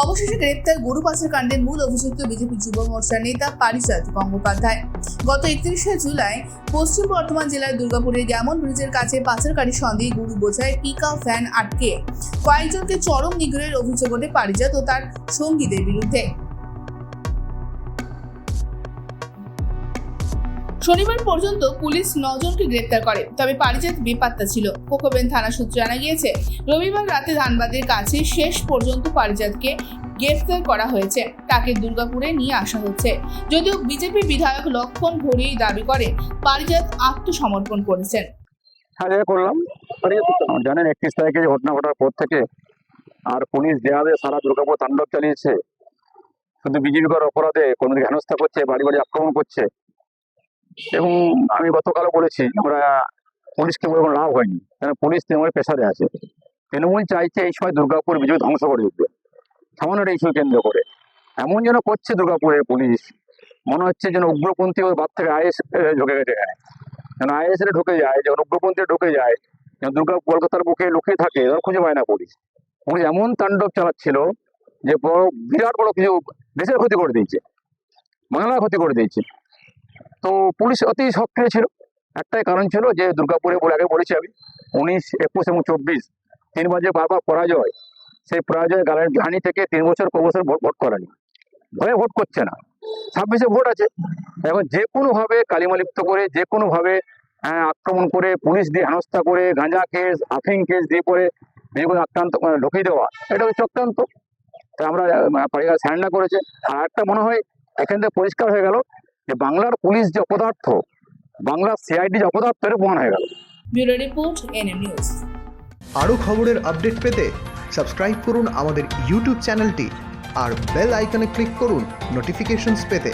অবশেষে গ্রেপ্তার গরু পাচার কাণ্ডের মূল অভিযুক্ত বিজেপি যুব মোর্চার নেতা পারিজাত গঙ্গোপাধ্যায়। গত একত্রিশে জুলাই পশ্চিম বর্ধমান জেলার দুর্গাপুরের গ্যামন ব্রিজের কাছে পাচারকারী সন্দেহে গরু বোঝায় পিক ভ্যান আটকে। কয়েকজনকে চরম নিগ্রহের অভিযোগ ওঠে পারিজাত ও তার সঙ্গীদের বিরুদ্ধে। শনিবার পর্যন্ত পুলিশ নজনকে গ্রেপ্তার করে, তবে পারিজাত বেপাত্তা ছিল। কোকোবেন থানা সূত্রে জানা গিয়েছে, রবিবার রাতে ধানবাদের কাছে শেষ পর্যন্ত পারিজাতকে গ্রেফতার করা হয়েছে। তাকে দুর্গাপুরে নিয়ে আসা হচ্ছে। যদিও বিজেপি বিধায়ক লক্ষণ ঘড়ি দাবি করে, পারিজাত আত্মসমর্পণ করেছেন। করলাম। জানেন, একত্রিশ তারিখে ঘটনা ঘটার পর থেকে আর পুলিশ যেভাবে সারা দুর্গাপুর তাণ্ডব চালিয়েছে, শুধু বিজেপিকর অপরাধে কোনো হেনস্থা করছে, বাড়ি বাড়ি আক্রমণ করছে এবং আমি গতকালও বলেছি, আমরা পুলিশকে কোনো লাভ হয়নি কারণ পুলিশ তৃণমূলের পেশারে আছে। তৃণমূল চাইছে এই সময় দুর্গাপুর বিজয় ধ্বংস করে দিতে। সামান্য ইস্যু কেন্দ্র করে। এমন যেন করছে দুর্গাপুরের পুলিশ, মনে হচ্ছে যেন উগ্রপন্থী ওর বাদ থেকে আইএস ঢুকে গেছে এখানে। যেন আইএস এ ঢুকে যায় যখন উগ্রপন্থী ঢুকে যায়, যেন দুর্গা কলকাতার বুকে লুকিয়ে থাকে তখন খুঁজে পায় না পুলিশ। পুলিশ এমন তাণ্ডব চালাচ্ছিল যে বড়, বিরাট বড় কিছু দেশের ক্ষতি করে দিয়েছে, বাংলার ক্ষতি করে দিয়েছে। তো পুলিশ অতি সক্রিয় ছিল। একটাই কারণ ছিল যে দুর্গাপুরে বলে আগে বলেছি আমি উনিশ একুশ এবং চব্বিশ তিনবার যে বারবার পরাজয়। সেই পরাজয় গালের ঘানি থেকে তিন বছর ক বছর ভোট করেনি। ভয়ে ভোট করছে না। ছাব্বিশে ভোট আছে। এখন যে কোনোভাবে কালিমালিপ্ত করে যে কোনোভাবে আহ, আক্রমণ করে পুলিশ দিয়ে হেনস্থা করে গাঁজা কেস আফিং কেস দিয়ে পরে বিজেপি আক্রান্ত ঢুকিয়ে দেওয়া এটা হচ্ছে চক্রান্ত তা আমরা পরিবার স্যান্ডা করেছে। আর একটা মনে হয় এখান থেকে পরিষ্কার হয়ে গেল যে বাংলার পুলিশ যে অপদার্থ বাংলার সিআইডি যে অপদার্থ এটা প্রমাণ হয়ে গেল। ব্যুরো রিপোর্ট এনএম নিউজ আরও খবরের আপডেট পেতে সাবস্ক্রাইব করুন আমাদের ইউটিউব চ্যানেলটি আর বেল আইকনে ক্লিক করুন নোটিফিকেশনস পেতে।